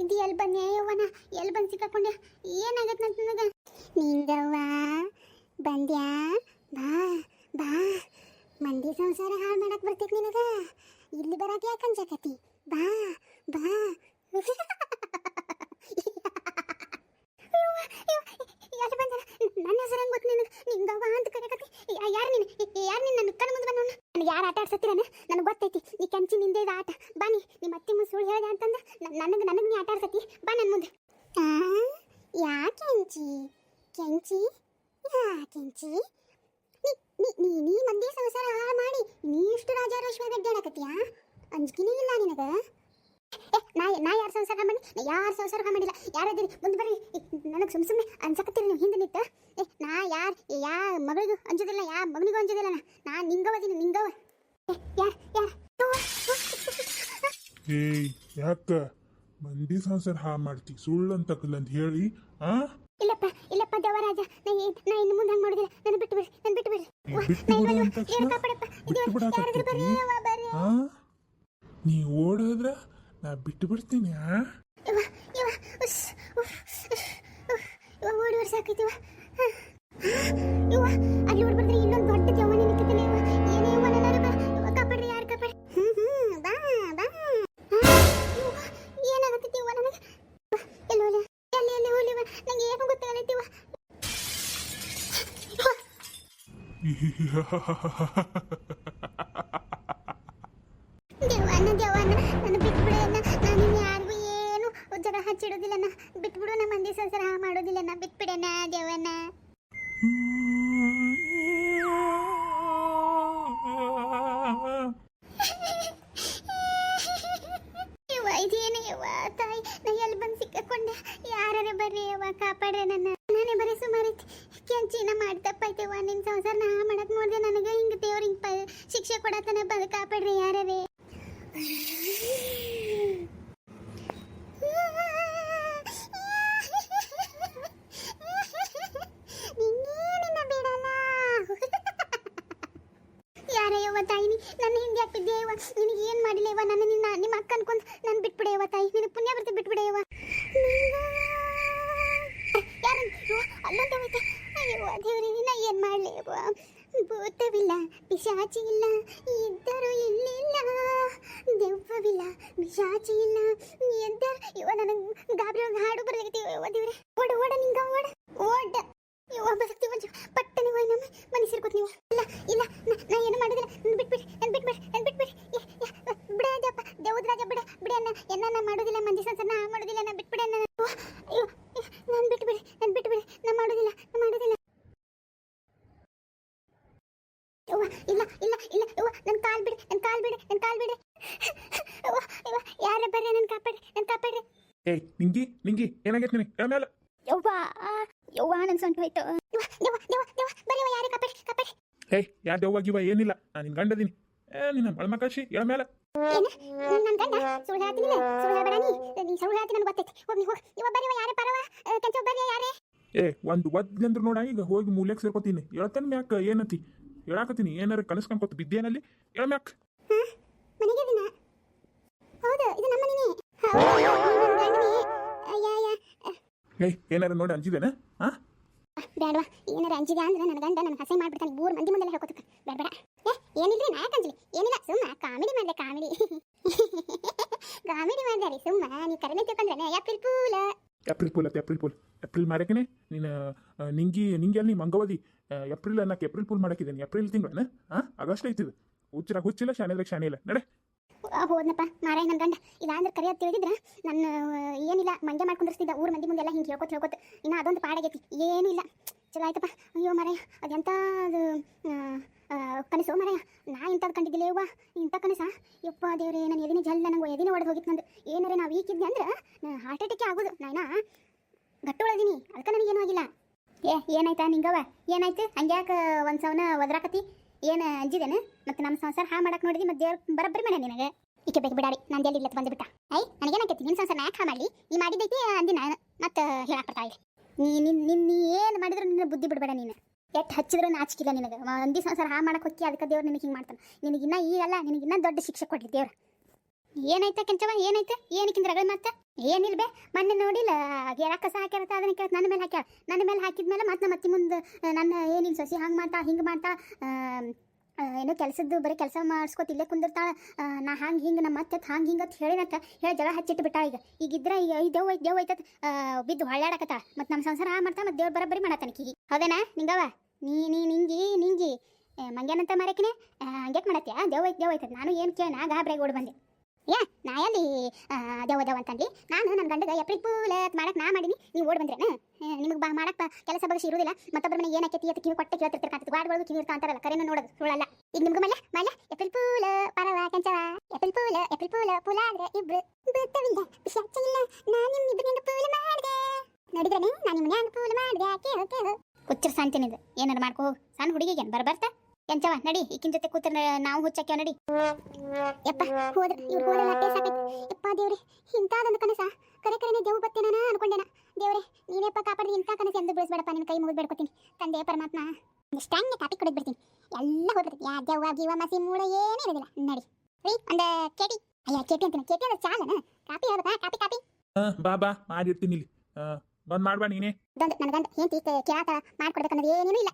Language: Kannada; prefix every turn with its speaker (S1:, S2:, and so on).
S1: ಇದು ಎಲ್ಲಿ ಬನ್ನಿ ಯವ್ವನ ಎಲ್ಲಿ ಬಂದು ಸಿಕ್ಕಾಕೊಂಡೆ ಏನಾಗತ್ತೆ ಅಂತ ನನಗೆ? ನಿಂಗವ್ವ ಬಂದ್ಯಾ? ಬಾ ಬಾ. ಮಂದಿ ಸಂಸಾರ ಹಾಳು ಮಾಡಕ್ ಬರ್ತೈತಿ ನಿನಗ. ಇಲ್ಲಿ ಬರಕ್ಕೆ ಯಾಕೆ ಅನ್ಸಕತಿ ಬಾ ಬಾ. ಯಾರು ಬಂದ ನನ್ನ ಹೆಸರು ಹೆಂಗ್ ಗೊತ್ತು ನಿನಗೆ? ನಿಂಗವ್ವ ಅಂತ ಕರೆಯಕತಿ ಯಾರು ನೀನು? ಯಾರು ನೀನು ನನ್ನ ಕಣ್ಣು ಯಾರು ಆಟ ಆಡ್ಸತ್ತಿರನ? ನನಗೆ ಗೊತ್ತೈತಿ, ಈ ಕೆಂಚಿ ನಿಂದೆ ಇದು ಆಟ. ಬನ್ನಿ ನಿಮ್ಮ ಅತ್ತೆ ಮುಂದೆ ಸುಳ್ಳು ಹೇಳಿದೆ ಅಂತಂದ್ರೆ ನನಗೆ ನನಗೆ ನೀ ಆಟ ಆಡ್ಸತಿ ಬಾ ನನ್ನ ಮುಂದೆ. ಯಾ ಕೆಂಚಿ? ಕೆಂಚಿ? ಯಾ ಕೆಂಚಿ? ನೀ ನೀ ನೀ ಮಂದಿ ಸಂಸಾರ ಹಾಳು ಮಾಡಿ ನೀ ಇಷ್ಟು ರಾಜಾರೋಷವಾಗಿ ಅಡ್ಡಾಡಕತ್ತೀಯಾ ಅಂಜಿಕೆನೇ ಇಲ್ಲ ನಿನಗ. ನಾ ನಾ ಯಾರು ಸಂಸಾರ ಮಾಡಿ ನಾ ಯಾರು ಸಂಸಾರ ಮಾಡಿಲ್ಲ. ಯಾರಿದ್ದೀರಿ ಮುಂದೆ ಬರ್ರಿ. ನನಗೆ ಸುಮ್ಮ ಸುಮ್ಮನೆ ಅನ್ಸಕತ್ತೀರಿ ನೀವು ಹಿಂದೆ ನಿಂತ. ಏ, ನಾ ಯಾರು ಯಾ ಮಗಳಿಗೂ ಅಂಜೋದಿಲ್ಲ, ಯಾ ಮಗನಿಗೂ ಅಂಜೋದಿಲ್ಲ ನಾ ನಿಂಗವ ನಿಂಗವದೀನಿ ನಿಂಗವ
S2: ಏಯ್ ಯಾಕ? ಮಂದಿ ಸಂಸಾರ ಹಾ ಮಾಡ್ತಿ ಸುಳ್ಳು ಅಂತ ಅಂತ ಹೇಳಿ ಆ?
S1: ಇಲ್ಲಪ್ಪ ಇಲ್ಲಪ್ಪ ದೇವರಾಜ ನಾ ಏನ್- ನಾ ಇನ್ನು ಮುಂದೆ ಹಂಗೆ ಮಾಡೋದಿಲ್ಲ. ನನ್ನ ಬಿಟ್ಟು ಬಿಡ್ರಿ ನನ್ನ ಬಿಟ್ಟು ಬಿಡ್ರಿ
S2: ಬಿಟ್ಟು ಬಿಡು ಅಂದ ತಕ್ಷಣ ಬಿಟ್ಟು
S1: ಯಾರಾದ್ರೂ ಬರ್ರಿ
S2: ಬಿಡಾಕತ್ತಿ
S1: ಅವ್ವ, ಬರ್ರಿ.
S2: ಆ? ನೀ ಓಡೋದ್ರ ನಾ ಬಿಟ್ಟು ಬಿಡ್ತೀನಿ ಆ?
S1: ಇವ ಇವ ಉಸ್ ಇವ ಓಡಿ ವರ್ಷಾಕೈತಿವ ಇವ ಅಲ್ಲಿ ಓಡಿ ದೇವಣ್ಣ ದೇವಣ್ಣ ನನ್ನ ಬಿಟ್ಬಿಡಣ್ಣ ನಾನು ಯಾರಿಗೂ ಏನು ಜಗಳ ಹಚ್ಚಿಡೋದಿಲ್ಲನ ಬಿಟ್ಬಿಡು ನಮ್ಮ ಮಂದಿ ಸಂಸಾರ ಮಾಡೋದಿಲ್ಲಣ್ಣ ಬಿಟ್ಬಿಡಣ್ಣ ದೇವನ ಇದೇನು ಯವ್ವ, ತಾಯಿ? ನಾ ಎಲ್ಲಿ ಬಂದು ಸಿಕ್ಕಾಕೊಂಡೆ? ಯಾರೇ ಬರ್ರಿ ಯವ್ವ, ಕಾಪಾಡ್ರೆ ನನ್ನ. ನಾನೇ ಬರೀ ಸುಮಾರು ಕೆಂಚಿನ ಮಾಡಿ ತಪ್ಪಾಯ್ತೇವ ನಿನ್ನ ಸಂಸಾರ ನಾ ಮಾಡಕ್ ನೋಡ್ದೆ ನನಗೆ. ಹಿಂಗೆ ದೇವ್ರ ಹಿಂಗೆ ಪ ಶಿಕ್ಷೆ ಕೊಡತನ ಬಂದು ಕಾಪಾಡ್ರಿ ಯಾರೇ ನಿನ್ನೇನಿನ್ನ ಬಿಡಲ್ಲ? ಯಾರಯ್ಯವ್ವ ತಾಯಿ ನೀ? ನನ್ನ ಹಿಂದೆ ಆಗ್ತಿದ್ದೆ ಯವ್ವ? ನಿನಗೆ ಏನು ಮಾಡಿಲ್ಲ ಯವ್ವ? ನನ್ನ ನಿನ್ನ ನಿಮ್ಮ ಅಕ್ಕ ಅನ್ಕೊಂಡ್ ನಾನು ಬಿಟ್ಬಿಡೆ ಯವ್ವ ತಾಯಿ. ನಿನಗೆ ಪುಣ್ಯ ಬರ್ತಿ ಬಿಟ್ಬಿಡೆ ಯವ್ವ. ಯಾರು ಅಲ್ಲಂತ ಹೋಯ್ತು? ಅಯ್ಯವ್ವ ದೇವ್ರಿ ನಾ ಏನು ಮಾಡಲಿ ಭೂತವಿಲ್ಲ ಪಿಶಾಚಿ ಇಲ್ಲ ಇದ್ದರು ಇಲ್ಲಿಲ್ಲ ದೆವ್ವವಿಲ್ಲ ಪಿಶಾಚಿ ಇಲ್ಲ ಎದ್ದರು ಇವ ನನಗೆ ಗಾಬರಿ ಒಳಗೆ ಹಾಡು ಯವ್ವ ದೇವ್ರಿ ಓಡ ಓಡ ನಿಂಗ ಓಡ. ಓಡ. ಇವ ಬಸಕ್ತಿ ಒಂದು ಪಟ್ಟನೆ ಹೋಯ್ ನಮ್ಮ ಮನೆ ಸೇರ್ಕೋತ ನೀವು. ಇಲ್ಲ ಇಲ್ಲ ನಾ- ಏನು ಮಾಡೋದಿಲ್ಲ ನನ್ನ ಬಿಟ್ಬಿಡಿ ನನ್ನ ಬಿಟ್ಬಿಡಿ ನನ್ನ ಬಿಟ್ಬಿಡಿ. ಏ, ಏ, ಬಿಡ ಬಿಡ ಅನ್ನ ಎನ್ನ ಮಾಡೋದಿಲ್ಲ ಮಂದಿ ಸಂಸನ್ನ ಮಾಡೋದಿಲ್ಲ ನಾ ಬಿಟ್ಬಿಡಿ ಅನ್ನ ಅಯ್ಯೋ ನಾನು ಬಿಟ್ಬಿಡಿ ನಾನು ಬಿಟ್ಬಿಡಿ ನಾ ಮಾಡೋದಿಲ್ಲ ನಾ ಮಾಡೋದಿಲ್ಲ ಯವ್ವ ಇಲ್ಲ ಇಲ್ಲ ಇಲ್ಲ ಯವ್ವ ನನ್ನ ಕಾಲ್ ಬಿಡಿ ನನ್ನ ಕಾಲ್ ಬಿಡಿ ನನ್ನ ಕಾಲ್ ಬಿಡಿ ಯವ್ವ ಯವ್ವ ಯಾರೇ ಬರ್ರಿ ನನ್ನ ಕಾಪಾಡ್ರಿ ನನ್ನ ಕಾಪಾಡ್ರಿ.
S2: ಏಯ್ ನಿಂಗಿ ನಿಂಗಿ ಏನಾಗೈತೆ ನಿನಗೆ? ಆಮೇಲೆ
S1: ಯವ್ವ ಯವ್ವ ನನ್ನ ಸೊಂಟ ಹೋಯ್ತು. ಯವ್ವ ಯವ್ವ ಯವ್ವ ಯವ್ವ ಬರ್ರಿ ಯವ್ವ ಯಾರೇ ಕಾಪಾಡ್ರಿ ಕಾಪಾಡ್ರಿ.
S2: ಏಯ್ ಯಾ ದೆವ್ವಾಗಿವ ಏನಿಲ್ಲ. ನಾನು ನಿನ್ನ ಗಂಡದೀನಿ ಏ ನಿನ್ನ ಮಳಮಕಾಶಿ ಎಳ ಮೇಲೆ
S1: ಏನ? ನನ್ನ ಗಂಡ? ಸುಳ್ಳು ಹೇಳ್ತೀನಿಲ್ಲ ಸುಳ್ಳು ಹೇಳ್ಬೇಡ ನೀ. ನೀ ಸುಳ್ಳು ಹೇಳ್ತೀನಿ ನನಗೆ ಗೊತ್ತೈತಿ. ಹೋಗಿ ಹೋಗಿ. ಇವ ಬರ್ರಿ ಯಾರೇ ಪರವ? ಕಂಚ ಬರ್ರಿ ಯಾರೇ?
S2: ಏ ಒಂದು ಒದ್ನಂದ್ರ ನೋಡ ಈಗ ಹೋಗಿ ಮೂಲ್ಯಕ್ಕೆ ಸೇರ್ಕೋತೀನಿ. ಹೇಳ್ತೇನೆ ಮ್ಯಾಕ ಏನತಿ? ಹೇಳಾಕತ್ತೀನಿ ಏನಾರ ಕನಸು ಕಂಕೋತ ಬಿದ್ದೇನಲ್ಲಿ? ಹೇಳ ಮ್ಯಾಕ್.
S1: ಹ್ಮ್ ಮನೆಗೆ ದಿನ ಹೌದು ಇದು ನಮ್ಮ ಮನೆನೇ ಹೌದು ನನ್ನ ಗಂಡನೇ ಅಯ್ಯ ಅಯ್ಯ
S2: ಏಯ್ ಏನಾರ ನೋಡಿ ಅಂಜಿದೇನ? ಹಾ
S1: ಬೇಡವಾ ಏನಾರ ಅಂಜಿದೆ ಅಂದ್ರೆ ನನ್ನ ಗಂಡ ನನ್ನ ಹಸೆ ಮಾಡ್ಬಿಡ್ತಾನೆ. ಮೂರು ಮಂದಿ ಮುಂದೆಲ್ಲ ಹೇಳ್ಕೊತಕ್ಕ. ಬೇಡ ಬೇಡ. ಏ ಏನಿಲ್ರಿ ನಾ ಅಂಜಲಿ? ಏನಿಲ್ಲ ಸುಮ್ಮ ಕಾಮಿಡಿ ಮಾಡ್ದೆ ಕಾಮಿಡಿ. ಕಾಮಿಡಿ ಮಾಡ್ದೆ ಸುಮ್ಮ ನೀವು ಕರೆನೆ ತಿಳ್ಕೊಂಡ್ರೆ ಏಪ್ರಿಲ್ ಪೂಲ
S2: ಏಪ್ರಿಲ್ ಪೂಲ್ ಅತ್ತ ಏಪ್ರಿಲ್ ಪೂಲ್ ಏಪ್ರಿಲ್ ಮಾಡಕ್ಕೇನೆ ನೀನು ನಿಂಗಿ ನಿಂಗೆ ಅಲ್ಲಿ ಮಂಗವದಿ ಏಪ್ರಿಲ್ ಅನ್ನಕ್ಕೆ ಏಪ್ರಿಲ್ ಪೂಲ್ ಮಾಡಕ್ಕಿದ್ದೀನಿ. ಏಪ್ರಿಲ್ ತಿಂಗಳನ್ನ ಹಾಂ ಆಗಸ್ಟ್ ಐತಿದು ಹುಚ್ಚರ ಹುಚ್ಚಿಲ್ಲ ಶಾನೆ ಶಾನೆ ಇಲ್ಲ. ನಡೆ.
S1: ಹೋದ್ನಪ್ಪ. ಮಾರಾಯ ನನ್ನ ಗಂಡ. ಇದಂದ್ರೆ ಕರೆಯ ತಿಳಿದಿದ್ರ ನನ್ನ, ಏನಿಲ್ಲ, ಮಂಡ್ಯ ಮಾಡ್ಕೊಂಡಿರ್ತಿದ್ದ ಊರ ಮಂದಿ ಮುಂದೆಲ್ಲ ಹಿಂಗೆ ಹೇಳ್ಕೊತ ಹೇಳ್ಕೊತ. ಇನ್ನು ಅದೊಂದು ಪಾಡಾಗೈತಿ. ಏನೂ ಇಲ್ಲ. ಚಲೋ ಆಯ್ತಪ್ಪ. ಅಯ್ಯೋ ಮಾರಾಯ, ಅದೆಂತ ಅದು ಕನಸು ಮಾರಾಯ. ನಾ ಇಂಥದ್ದು ಕಂಡಿದ್ದಿಲ್ಲ ಯವ್ವ ಇಂಥ ಕನಸ. ಯಪ್ಪ ದೇವ್ರೆ ನನ್ನ ಎದಿನ ಜಲ್ ನಂಗೆ ಎದಿನ ಒಡೆದು ಹೋಗಿತ್ತು ನಂದು. ಏನಾರ ನಾವು ಈಕಿದ್ದೆ ಅಂದ್ರೆ ಹಾರ್ಟ್ ಅಟ್ಯಾಕೆ ಆಗೋದು. ನಾಯ್ನ ಗಟ್ಟೊಳದೀನಿ ಅದಕ್ಕೆ ನನಗೇನು ಆಗಿಲ್ಲ. ಏ, ಏನಾಯ್ತಾ ನಿಂಗವ ಏನಾಯ್ತು? ಹಂಗ್ಯಾಕೆ, ಒಂದು ಸವನ ಒದ್ರಾಕತಿ? ಏನು ಅಂಜಿದೇನೆ? ಮತ್ತು ನಮ್ಮ ಸಂಸಾರ ಹಾ ಮಾಡಕ್ಕೆ ನೋಡಿದಿ, ಮತ್ತು ದೇವ್ರ ಬರಬ್ಬರಿ ಮನೆ ನಿನಗೆ. ಈಕೆ ಬೇಕು ಬಿಡಾರಿ ನಾನು ಎಲ್ಲಿ ಇಲ್ಲತ್ ಬಂದುಬಿಟ್ಟ ಐ ನನಗೇನಾಕೈತಿ ನಿನ್ನ ಸಂಸಾರ ಯಾಕೆ ಹಾ ಮಾಡಲಿ? ನೀ ಮಾಡಿದ್ದೈತಿ ಅಂದಿನ ಮತ್ತೆ ಹೇಳಕ್ ಬರ್ತಾ ಇಲ್ಲಿ ನೀ ನಿನ್ನ ನಿನ್, ನೀ ಏನು ಮಾಡಿದ್ರು ನಿನ್ನ ಬುದ್ಧಿ ಬಿಡಬೇಡ ನೀನು. ಎಟ್ ಹಚ್ಚಿದ್ರು ನಾಚಿಕಿಲ್ಲ ನಿನಗೆ. ಒಂದಿ ಸಂಸಾರ ಹಾ ಮಾಡಕ್ಕೆ ಹೊಕ್ಕಿ ಅದಕ್ಕೆ ದೇವ್ರು ನಿನಗೆ ಹಿಂಗೆ ಮಾಡ್ತಾನೆ. ನಿನಗಿನ್ನ ಈ ನಿನಗೆ ಇನ್ನ ದೊಡ್ಡ ಶಿಕ್ಷೆ ಕೊಡ್ಲಿ ದೇವ್ರು. ಏನೈತೆ ಕೆಂಚವ ಏನೈತೆ? ಏನಕ್ಕಿಂತ ರಗಳ ಮತ್ತೆ ಏನಿಲ್ಲ ಬೇ? ಮೊನ್ನೆ ನೋಡಿಲ್ಲ, ಗೆರ ಕಸ ಅದನ್ನ ಕೇಳ ನನ್ನ ಮೇಲೆ ಹಾಕ್ಯಾರ ನನ್ನ ಮೇಲೆ ಹಾಕಿದ್ಮೇಲೆ ಮತ್ತೆ ನಮ್ಮ ಅತ್ತಿ ಮುಂದೆ ನನ್ನ ಏನಿಲ್ಲ ಸಸಿ ಹಂಗೆ ಮಾಡ್ತಾ, ಹಿಂಗೆ ಮಾಡ್ತಾ ಏನೋ ಕೆಲಸದ್ದು ಬರೀ ಕೆಲಸ ಮಾಡಿಸ್ಕೊತ ಇಲ್ಲೇ ಕುಂದಿರ್ತಾಳೆ. ಆ, ನಾ ಹಂಗೆ ಹಿಂಗೆ ನಮ್ಮ ಮತ್ತೆ ಹಂಗೆ ಹಿಂಗೆ ಅಂತ ಹೇಳಿನಂತ ಹೇಳಿ ಜಗಳ ಹಚ್ಚಿಟ್ಟು ಬಿಟ್ಟಾಳ ಈಗ. ಈಗಿದ್ರ ಈಗ ಈ ದೇವ್ ದೇವ್ ಐತತ್ ಬಿದ್ದು ಹೊಳ್ಳಾಡಕತ್ತಾಳ ಮತ್ತೆ ನಮ್ಮ ಸಂಸಾರ ಹಾ ಮಾಡ್ತಾ ಮತ್ತೆ ದೇವ್ರ ಬರೋಬ್ಬರಿ ಮಾಡತ್ತಾನ ಈಕಿಗೆ. ಹೌದೇನಾ ನಿಂಗವ ನೀ ನೀ ನಿಂಗಿ ನಿಂಗಿ. ಆ, ಮಂಗ್ಯಾನಂತ ಮಾರಕಿನೇ ಹಂಗ್ಯಾಕೆ ಮಾಡತ್ತೆ ದೇವ್ ಐತ್ ದೇವ್ ಐತತ್. ನಾನು ಏನು ಕೇಳ ಗಾಬ್ರಾಗಿ ಓಡ್ ಬಂದೆ. ಏ ನಾ ಎಲ್ಲಿ ದೇವ ದೇವ ಅಂತಂದ್ಲಿ? ನಾನು ನನ್ನ ಗಂಡಗ ಎಪ್ರಿಲ್ ಪೂಲ್ ಮಾಡಕ್ ನಾ ಮಾಡೀನಿ, ನೀವು ಓಡ್ ಬಂದ್ರೇನ? ನಿಮಗೆ ಬಾ, ಮಾಡಕ್ ಬಾ, ಕೆಲಸ ಬಗ್ಗೆ ಇರುವುದಿಲ್ಲ ಮತ್ತೊಬ್ಬರ ಮನೆ ಏನಕ್ಕೆ ಅಂತ ಕಿವಿ ಕೊಟ್ಟೆ ಕೇಳ್ತಿರ್ತಾರೆ ಗಾಡ್ ಒಳಗೆ ಕಿವಿ ಇರ್ತಾ ಅಂತಾರಲ್ಲ, ಕರೆನ ನೋಡೋದು ಸುಳ್ಳಲ್ಲ. ಈಗ ನಿಮ್ಗೆ ಮಲ್ಲ ಮಲ್ಲ ಎಪ್ರಿಲ್ ಪೂಲ್ ಪರವ ಕಂಚವ April fool April fool fool ಆದ್ರೆ ಇಬ್ರು ಬತ್ತವಿಲ್ಲ ಇಲ್ಲ ನಾನು ನಿಮ್ಮಿಬ್ಬರಿಂದ ಪೂಲ್ ಮಾಡಿದೆ? ನೋಡಿದ್ರನಿ ನಾನು ಹಂಗೆ ಪೂಲ್ ಮಾಡಿದೆ? ಕೇಳು ಕೇಳು. ಕುಚ್ಚರ್ ಸಾಂತಿನಿದು ಏನಾರು ಮಾಡ್ಕೋ ಸಣ್ಣ ಹುಡುಗಿಗೆ ಬರ ಕೆಂಚವ ನಡಿ ಈಕಿನ ಜೊತೆ ಕೂತ ನಾವು ಹುಚ್ಚಕ್ಕೆ ನಡಿ. ಯಪ್ಪ ಹೋದ್ರ ಇವ್ರು ಹೋದ್ರೆ ಅಟ್ಟೆ ಸಾಕೈತಿ ಯಪ್ಪ ದೇವ್ರೆ ಇಂಥದೊಂದು ಕನಸ? ಕರೆ ಕರೆನೆ ದೇವ್ ಬತ್ತೇನ ಅನ್ಕೊಂಡೇನ? ದೇವ್ರೆ ನೀನೇಪ್ಪ ಕಾಪಾಡಿ ಇಂಥ ಕನಸು ಎಂದು ಬೆಳೆಸ್ಬೇಡಪ್ಪ ನಿನ್ನ ಕೈ ಮುಗಿದು ಬೇಡ್ಕೊತೀನಿ. ತಂದೆ ಪರಮಾತ್ಮ ಇಷ್ಟಂಗೆ ಕಾಪಿ ಕೊಡದ್ ಬಿಡ್ತೀನಿ. ಎಲ್ಲ ಹೋಗ್ಬಿಡ್ತೀನಿ ಯಾ ದೆವ್ವ ಜೀವ ಮಸಿ ಮೂಳ ಏನೇ ಇರೋದಿಲ್ಲ. ನಡಿ. ರೀ ಒಂದ ಕೇಟಿ ಅಯ್ಯ ಕೇಟಿ ಅಂತೀನಿ. ಕೇಟಿ ಅಂದ್ರೆ ಚಾಲನ? ಕಾಪಿ ಹೇಳ್ಬೇಕಾ ಕಾಪಿ ಕಾಪಿ.
S2: ಬಾ ಬಾ ಮಾಡಿರ್ತೀನಿ ಇಲ್ಲಿ. ಬಂದ್ ಮಾಡ್ಬಾ ನೀನೇ.
S1: ಗಂಡ ಏನ್ ಕೇಳಾತ ಮಾಡ್ಕೊಡ್ಬೇಕು ಅನ್ನೋದು ಏನೇನೂ ಇಲ್ಲ.